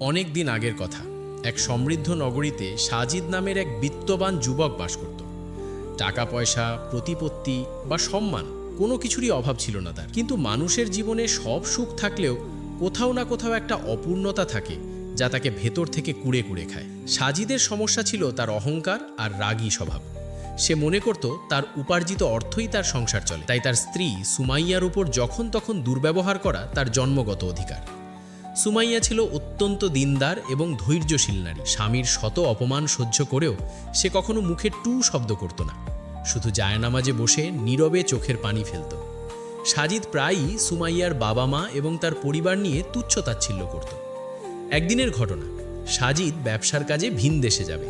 অনেক দিন আগের কথা। এক সমৃদ্ধ নগরীতে সাজিদ নামের এক বিত্তবান যুবক বাস করত। টাকা পয়সা, প্রতিপত্তি বা সম্মান কোনো কিছুরই অভাব ছিল না তার। কিন্তু মানুষের জীবনে সব সুখ থাকলেও কোথাও না কোথাও একটা অপূর্ণতা থাকে যা তাকে ভেতর থেকে কুড়ে কুড়ে খায়। সাজিদের সমস্যা ছিল তার অহংকার আর রাগী স্বভাব। সে মনে করত তার উপার্জিত অর্থই তার সংসার চলে। তাই তার স্ত্রী সুমাইয়ার উপর যখন তখন দুর্ব্যবহার করা তার জন্মগত অধিকার। সুমাইয়া ছিল অত্যন্ত দিনদার এবং ধৈর্যশীল নারী। স্বামীর শত অপমান সহ্য করেও সে কখনো মুখে টু শব্দ করত না। শুধু জায়নামাজে বসে নীরবে চোখের পানি ফেলত। সাজিদ প্রায়ই সুমাইয়ার বাবা মা এবং তার পরিবার নিয়ে তুচ্ছ তাচ্ছিল্য করত। একদিনের ঘটনা, সাজিদ ব্যবসার কাজে ভিন দেশে যাবে।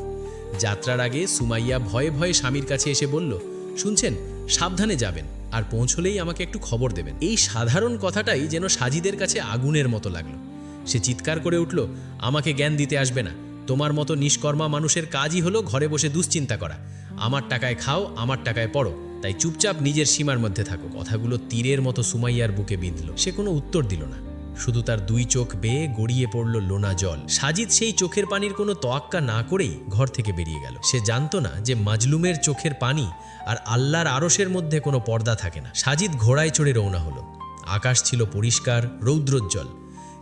যাত্রার আগে সুমাইয়া ভয়ে ভয়ে স্বামীর কাছে এসে বলল, শুনছেন, সাবধানে যাবেন আর পৌঁছলেই আমাকে একটু খবর দেবেন। এই সাধারণ কথাটাই যেন সাজিদের কাছে আগুনের মতো লাগল। সে চিৎকার করে উঠল, আমাকে জ্ঞান দিতে আসবে না। তোমার মতো নিষ্কর্মা মানুষের কাজই হলো ঘরে বসে দুশ্চিন্তা করা। আমার টাকায় খাও, আমার টাকায় পড়ো। তাই চুপচাপ নিজের সীমার মধ্যে থাকো। কথাগুলো তীরের মতো সুমাইয়ার বুকে বিঁধল। সে কোনো উত্তর দিল না। শুধু তার দুই চোখ বেয়ে গড়িয়ে পড়ল লোনা জল। সাজিদ সেই চোখের পানির কোনো তোয়াক্কা না করেই ঘর থেকে বেরিয়ে গেল। সে জানতো না যে মাজলুমের চোখের পানি আর আল্লাহর আরসের মধ্যে কোনো পর্দা থাকে না। সাজিদ ঘোড়ায় চড়ে রওনা হলো। আকাশ ছিল পরিষ্কার, রৌদ্রোজ্জ্বল।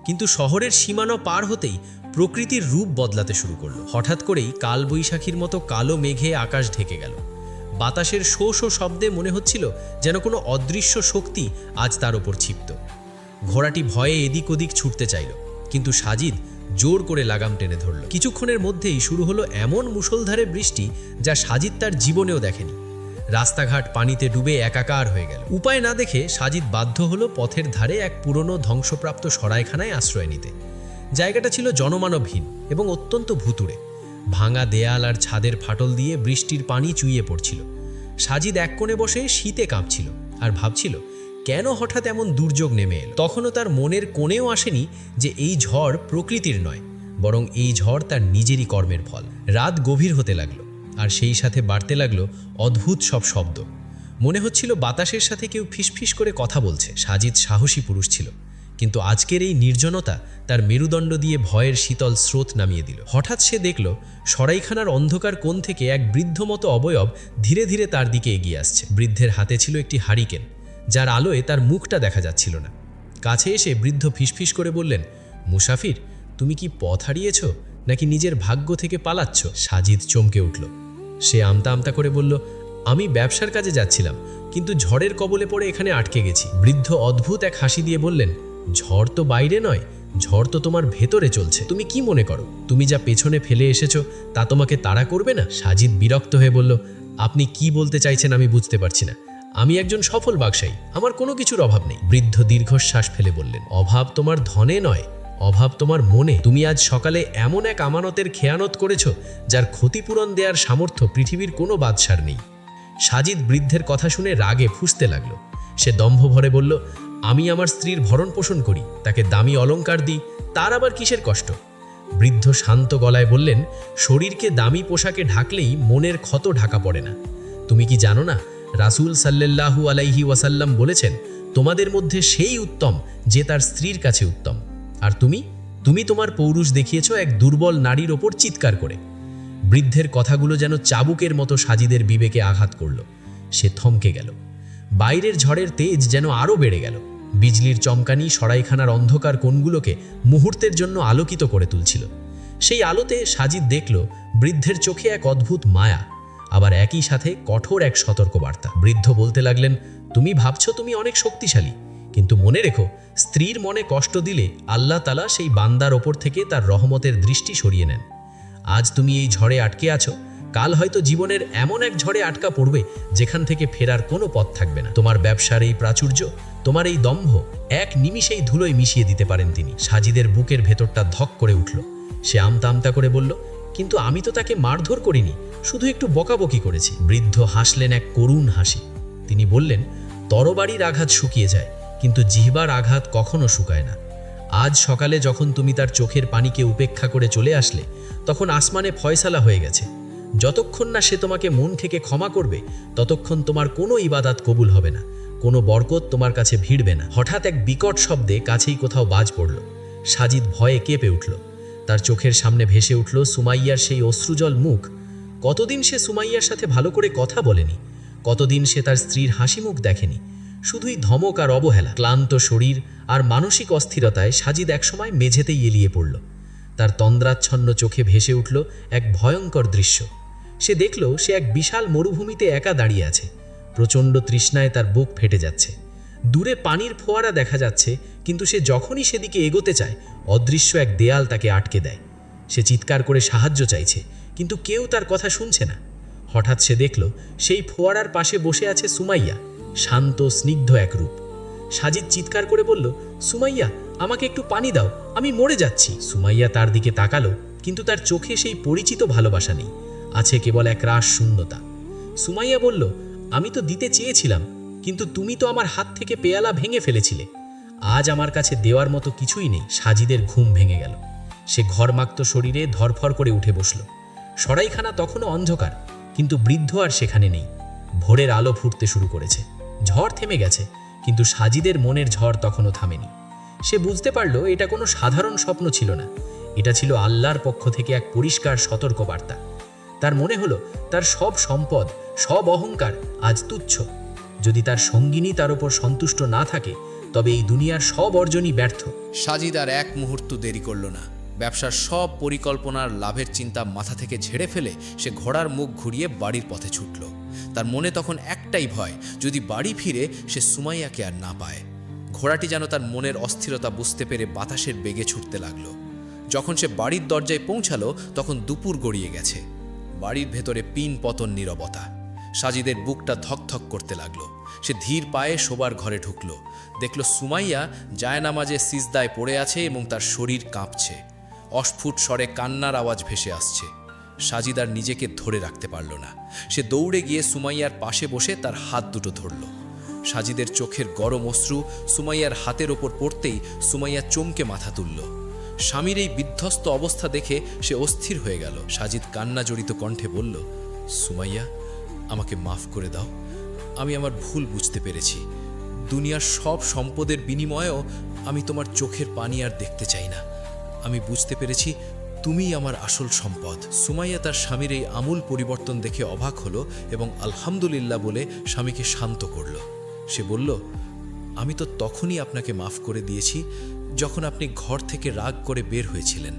কিন্তু শহরের সীমানা পার হতেই প্রকৃতির রূপ বদলাতে শুরু করল। হঠাৎ করেই কালবৈশাখীর মতো কালো মেঘে আকাশ ঢেকে গেল। বাতাসের শো শো শব্দে মনে হচ্ছিল যেন কোনো অদৃশ্য শক্তি আজ তার ওপর ক্ষিপ্ত। ঘোড়াটি ভয়ে এদিক ওদিক ছুটতে চাইল, কিন্তু সাজিদ জোর করে লাগাম টেনে ধরল। কিছুক্ষণের মধ্যেই শুরু হলো এমন মুষলধারে বৃষ্টি যা সাজিদ তার জীবনেও দেখেনি। রাস্তাঘাট পানিতে ডুবে একাকার হয়ে গেল। উপায় না দেখে সাজিদ বাধ্য হলো পথের ধারে এক পুরনো ধ্বংসপ্রাপ্ত সরাইখানায় আশ্রয় নিতে। জায়গাটা ছিল জনমানবহীন এবং অত্যন্ত ভুতুড়ে। ভাঙা দেয়াল আর ছাদের ফাটল দিয়ে বৃষ্টির পানি চুইয়ে পড়ছিল। সাজিদ এক কোণে বসে শীতে কাঁপছিল আর ভাবছিল, কেন হঠাৎ এমন দুর্যোগ নেমে এলো? তখনও তার মনের কোণেও আসেনি যে এই ঝড় প্রকৃতির নয়, বরং এই ঝড় তার নিজেরই কর্মের ফল। রাত গভীর হতে লাগল। আর সেই সাথে বাড়তে লাগল অদ্ভুত সব শব্দ। মনে হচ্ছিল বাতাসের সাথে কেউ ফিসফিস করে কথা বলছে, সাজিদ সাহসী পুরুষ ছিল। কিন্তু আজকের এই নির্জনতা তার মেরুদণ্ড দিয়ে ভয়ের শীতল স্রোত নামিয়ে দিল। হঠাৎ সে দেখল, সরাইখানার অন্ধকার কোণ থেকে এক বৃদ্ধ মতো অবয়ব ধীরে ধীরে তার দিকে এগিয়ে আসছে। বৃদ্ধের হাতে ছিল একটি হারিকেন, যার আলোয় তার মুখটা দেখা যাচ্ছিল না। কাছে এসে বৃদ্ধ ফিসফিস করে বললেন, মুসাফির, তুমি কি পথ হারিয়েছ? নাকি নিজের ভাগ্য থেকে পালাচ্ছ? সাজিদ চমকে উঠল। সে আমতা আমতা করে বলল, আমি ব্যবসার কাজে যাচ্ছিলাম, কিন্তু ঝড়ের কবলে পড়ে এখানে আটকে গেছি। বৃদ্ধ অদ্ভুত এক হাসি দিয়ে বললেন, ঝড় তো বাইরে নয়, ঝড় তো তোমার ভেতরে চলছে। তুমি কি মনে করো? তুমি যা পেছনে ফেলে এসেছ, তা তোমাকে তাড়া করবে না? সাজিদ বিরক্ত হয়ে বলল, আপনি কি বলতে চাইছেন আমি বুঝতে পারছি না। আমি একজন সফল ব্যবসায়ী আমার কোনো কিছুর অভাব নেই। বৃদ্ধ দীর্ঘশ্বাস ফেলে বললেন, অভাব তোমার ধনে নয় অভাব তোমার মনে। তুমি আজ সকালে এমন এক আমানতের খেয়ানত করেছ, যার ক্ষতিপূরণ দেওয়ার সামর্থ্য পৃথিবীর কোনো বাদশার নেই। সাজিদ বৃদ্ধের কথা শুনে রাগে ফুঁসতে লাগল। সে দম্ভ ভরে বলল, আমি আমার স্ত্রীর ভরণ পোষণ করি, তাকে দামি অলংকার দিই, তার আবার কিসের কষ্ট? বৃদ্ধ শান্ত গলায় বললেন, শরীরকে দামি পোশাকে ঢাকলেই মনের ক্ষত ঢাকা পড়ে না। তুমি কি জানো না, রাসূল সাল্লাল্লাহু আলাইহি ওয়াসাল্লাম বলেছেন, তোমাদের মধ্যে সেই উত্তম যে তার স্ত্রীর কাছে উত্তম। আর তুমি? তুমি তোমার পৌরুষ দেখিয়েছ এক দুর্বল নারীর ওপর চিৎকার করে। বৃদ্ধের কথাগুলো যেন চাবুকের মতো সাজিদের বিবেকে আঘাত করল। সে থমকে গেল। বাইরের ঝড়ের তেজ যেন আরও বেড়ে গেল। বিজলির চমকানি সরাইখানার অন্ধকার কোণগুলোকে মুহূর্তের জন্য আলোকিত করে তুলছিল। সেই আলোতে সাজিদ দেখল, বৃদ্ধের চোখে এক অদ্ভুত মায়া, আবার একই সাথে কঠোর এক সতর্কবার্তা। বৃদ্ধ বলতে লাগলেন, তুমি ভাবছ তুমি অনেক শক্তিশালী। কিন্তু মনে রেখো, স্ত্রীর মনে কষ্ট দিলে আল্লাহ তালা সেই বান্দার ওপর থেকে তার রহমতের দৃষ্টি সরিয়ে নেন। আজ তুমি এই ঝড়ে আটকে আছো, কাল হয়তো জীবনের এমন এক ঝড়ে আটকা পড়বে যেখান থেকে ফেরার কোনো পথ থাকবে না। তোমার ব্যবসার এই প্রাচুর্য, তোমার এই দম্ভ এক নিমিষেই ধুলোয় মিশিয়ে দিতে পারেন তিনি। সাজিদের বুকের ভেতরটা ধক করে উঠল। সে আমতা আমতা করে বলল, কিন্তু আমি তো তাকে মারধর করিনি, শুধু একটু বকাবকি করেছি। বৃদ্ধ হাসলেন এক করুণ হাসি। তিনি বললেন, তরবারির আঘাত শুকিয়ে যায় কিন্তু জিহবার আঘাত কখনো শুকায় না। আজ সকালে যখন তুমি তার চোখের পানিকে উপেক্ষা করে চলে আসলে, তখন আসমানে ফয়সালা হয়ে গেছে। যতক্ষণ না সে তোমাকে মন থেকে ক্ষমা করবে, ততক্ষণ তোমার কোনো ইবাদাত কবুল হবে না। কোনো বরকত তোমার কাছে ভিড়বে না। হঠাৎ এক বিকট শব্দে কাছেই কোথাও বাজ পড়ল। সাজিদ ভয়ে কেঁপে উঠল। তার চোখের সামনে ভেসে উঠল সুমাইয়ার সেই অশ্রুজল মুখ। কতদিন সে সুমাইয়ার সাথে ভালো করে কথা বলেনি? কতদিন সে তার স্ত্রীর হাসি মুখ দেখেনি? শুধুই ধমক আর অবহেলা, ক্লান্ত শরীর আর মানসিক অস্থিরতায় সাজিদ একসময় মেঝেতেই এলিয়ে পড়ল। তার তন্দ্রাচ্ছন্ন চোখে ভেসে উঠল এক ভয়ঙ্কর দৃশ্য। সে দেখল সে এক বিশাল মরুভূমিতে একা দাঁড়িয়ে আছে। প্রচণ্ড তৃষ্ণায় তার বুক ফেটে যাচ্ছে। দূরে পানির ফোয়ারা দেখা যাচ্ছে, কিন্তু সে যখনই সেদিকে এগোতে চায়, অদৃশ্য এক দেয়াল তাকে আটকে দেয়। সে চিৎকার করে সাহায্য চাইছে, কিন্তু কেউ তার কথা শুনছে না। হঠাৎ সে দেখল, সেই ফোয়ারার পাশে বসে আছে সুমাইয়া। শান্ত, স্নিগ্ধ এক রূপ। সাজিদ চিৎকার করে বলল, সুমাইয়া, আমাকে একটু পানি দাও, আমি মরে যাচ্ছি। সুমাইয়া তার দিকে তাকালো, কিন্তু তার চোখে সেই পরিচিত ভালোবাসা নেই, আছে কেবল এক রাস শূন্যতা। সুমাইয়া বলল, আমি তো দিতে চেয়েছিলাম, কিন্তু তুমি তো আমার হাত থেকে পেয়ালা ভেঙে ফেলেছিলে। আজ আমার কাছে দেওয়ার মতো কিছুই নেই। সাজিদের ঘুম ভেঙে গেল। সে ঘরমাক্ত শরীরে ধরফর করে উঠে বসল। সরাইখানা তখনও অন্ধকার, কিন্তু বৃদ্ধ আর সেখানে নেই। ভোরের আলো ফুটতে শুরু করেছে। ঝড় থেমে গেছে, কিন্তু সাজিদের মনের ঝড় তখনও থামেনি। সে বুঝতে পারল এটা কোনো সাধারণ স্বপ্ন ছিল না। এটা ছিল আল্লাহর পক্ষ থেকে এক পরিষ্কার সতর্ক বার্তা তার মনে হলো, তার সব সম্পদ, সব অহংকার আজ তুচ্ছ। যদি তার সঙ্গিনী তার উপর সন্তুষ্ট না থাকে, তবে এই দুনিয়ার সব অর্জনই ব্যর্থ। সাজিদ আর এক মুহূর্ত দেরি করল না। ব্যবসার সব পরিকল্পনার লাভের চিন্তা মাথা থেকে ঝেড়ে ফেলে সে ঘোড়ার মুখ ঘুরিয়ে বাড়ির পথে ছুটল। তার মনে তখন একটাই ভয়, যদি বাড়ি ফিরে সে সুমাইয়াকে আর না পায়। ঘোড়াটি যেন তার মনের অস্থিরতা বুঝতে পেরে বাতাসের বেগে ছুটতে লাগল। যখন সে বাড়ির দরজায় পৌঁছালো, তখন দুপুর গড়িয়ে গেছে। বাড়ির ভেতরে পিন পতন নীরবতা। সাজিদের বুকটা ধকধক করতে লাগল। সে ধীর পায়ে শোবার ঘরে ঢুকলো। দেখল সুমাইয়া জায়নামাজে সিজদায় পড়ে আছে এবং তার শরীর কাঁপছে। অস্ফুট স্বরে কান্নার আওয়াজ ভেসে আসছে। সাজিদার নিজেকে ধরে রাখতে পারল না। সে দৌড়ে গিয়ে সুমাইয়ার পাশে বসে তার হাত দুটো ধরল। সাজিদের চোখের গরম অশ্রু সুমাইয়ার হাতের ওপর পড়তেই সুমাইয়া চমকে মাথা তুলল। স্বামীর এই বিধ্বস্ত অবস্থা দেখে সে অস্থির হয়ে গেল। সাজিদ কান্না জড়িত কণ্ঠে বলল, সুমাইয়া, আমাকে মাফ করে দাও। আমি আমার ভুল বুঝতে পেরেছি। দুনিয়ার সব সম্পদের বিনিময়েও আমি তোমার চোখের পানি আর দেখতে চাই না। আমি বুঝতে পেরেছি তুমিই আমার আসল সম্পদ। সুমাইয়া তার স্বামীর এই আমূল পরিবর্তন দেখে অবাক হলো এবং আলহামদুলিল্লাহ বলে স্বামীকে শান্ত করল। সে বলল, আমি তো তখনই আপনাকে মাফ করে দিয়েছি যখন আপনি ঘর থেকে রাগ করে বের হয়েছিলেন।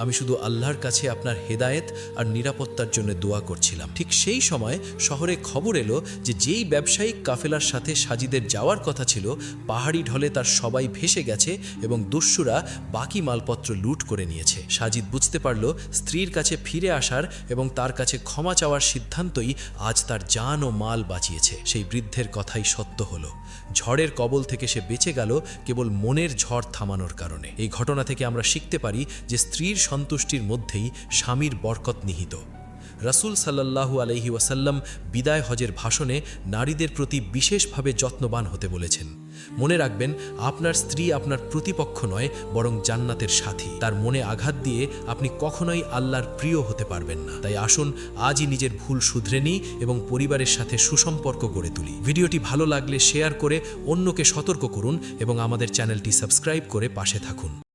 আমি শুধু আল্লাহর কাছে আপনার হেদায়েত আর নিরাপত্তার জন্য দোয়া করছিলাম। ঠিক সেই সময় শহরে খবর এলো যে যেই ব্যবসায়িক কাফেলার সাথে সাজিদের যাওয়ার কথা ছিল, পাহাড়ি ঢলে তার সবাই ভেসে গেছে এবং দস্যুরা বাকি মালপত্র লুট করে নিয়েছে। সাজিদ বুঝতে পারল স্ত্রীর কাছে ফিরে আসার এবং তার কাছে ক্ষমা চাওয়ার সিদ্ধান্তই আজ তার জান ও মাল বাঁচিয়েছে। সেই বৃদ্ধের কথাই সত্য হলো। ঝড়ের কবল থেকে সে বেঁচে গেল কেবল মনের ঝড় থামানোর কারণে। এই ঘটনা থেকে আমরা শিখতে পারি যে স্ত্রীর সন্তুষ্টির মধ্যেই স্বামীর বরকত নিহিত। রাসূল সাল্লাল্লাহু আলহি ওয়াসাল্লাম বিদায় হজের ভাষণে নারীদের প্রতি বিশেষভাবে যত্নবান হতে বলেছেন। মনে রাখবেন, আপনার স্ত্রী আপনার প্রতিপক্ষ নয়, বরং জান্নাতের সাথী। তার মনে আঘাত দিয়ে আপনি কখনোই আল্লাহর প্রিয় হতে পারবেন না। তাই আসুন, আজই নিজের ভুল শুধরে নিই এবং পরিবারের সাথে সুসম্পর্ক গড়ে তুলি। ভিডিওটি ভালো লাগলে শেয়ার করে অন্যকে সতর্ক করুন এবং আমাদের চ্যানেলটি সাবস্ক্রাইব করে পাশে থাকুন।